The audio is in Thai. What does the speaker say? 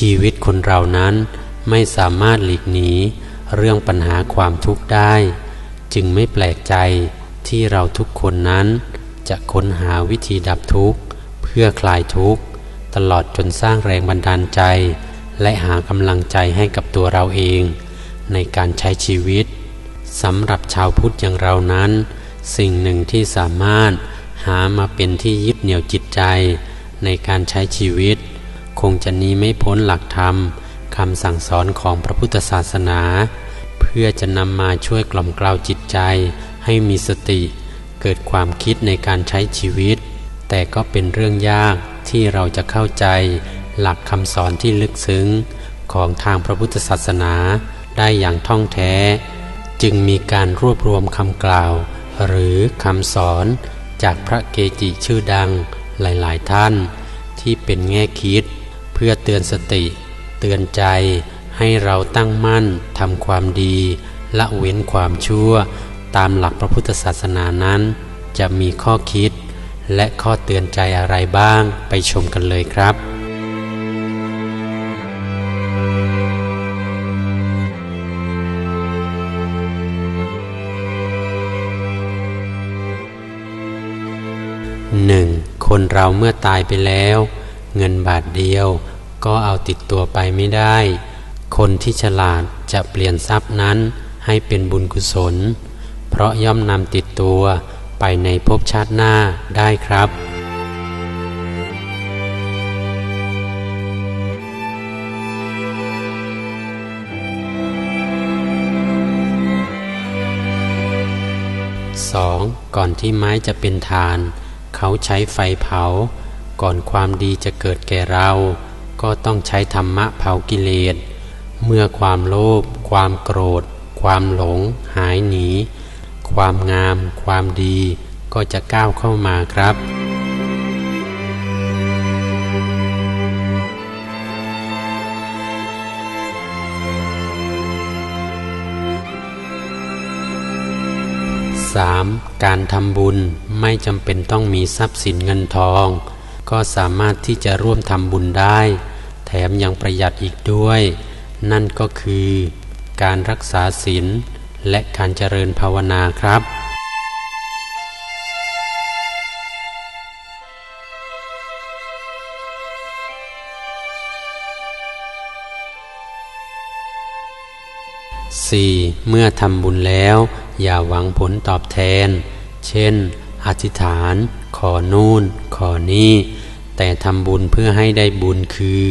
ชีวิตคนเรานั้นไม่สามารถหลีกหนีเรื่องปัญหาความทุกข์ได้ จึงไม่แปลกใจที่เราทุกคนนั้น จะค้นหาวิธีดับทุกข์ เพื่อคลายทุกข์ ตลอดจนสร้างแรงบันดาลใจ และหากำลังใจให้กับตัวเราเอง ในการใช้ชีวิตสำหรับชาวพุทธอย่างเรานั้น สิ่งหนึ่งที่สามารถหามาเป็นที่ยึดเหนี่ยวจิตใจ ในการใช้ชีวิต คงจะนี้ไม่พ้นหลักธรรมคำสั่งสอนของพระพุทธศาสนา เพื่อจะนำมาช่วยกล่อมกล่าวจิตใจ ให้มีสติ เกิดความคิดในการใช้ชีวิต แต่ก็เป็นเรื่องยากที่เราจะเข้าใจ หลักคำสอนที่ลึกซึ้ง ของทางพระพุทธศาสนาได้อย่างท่องแท้ จึงมีการรวบรวมคำกล่าว หรือคำสอนจากพระเกจิชื่อดังหลาย ๆ ท่าน ที่เป็นแง่คิด พื่อเตือนสติ เตือนใจให้เราตั้งมั่นทำความดี ละเว้นความชั่ว ตามหลักพระพุทธศาสนานั้น จะมีข้อคิด และข้อเตือนใจอะไรบ้างไปชมกันเลยครับหนึ่งคนเราเมื่อตายไปแล้ว เงินบาทเดียว ก็เอาติดตัวไปไม่ได้ คนที่ฉลาดจะเปลี่ยนทรัพย์นั้นให้เป็นบุญกุศล เพราะย่อมนำติดตัวไปในภพชาติหน้าได้ครับ 2. ก่อนที่ไม้จะเป็นฐาน เขาใช้ไฟเผา ก่อนความดีจะเกิดแก่เรา ก็ต้องใช้ธรรมะเผากิเลส เมื่อความโลภความโกรธ ความหลง หายหนี ความงาม ความดี ก็จะก้าวเข้ามาครับ 3. การทำบุญไม่จำเป็นต้องมีทรัพย์สินเงินทอง ก็สามารถที่จะร่วมทำบุญได้ แถมยังประหยัดอีกด้วย นั่นก็คือการรักษาศีลและการเจริญภาวนาครับ 4. เมื่อทำบุญแล้ว อย่าหวังผลตอบแทน เช่น อธิษฐาน ขอนู่น ขอนี่ แต่ทำบุญเพื่อให้ได้บุญคือ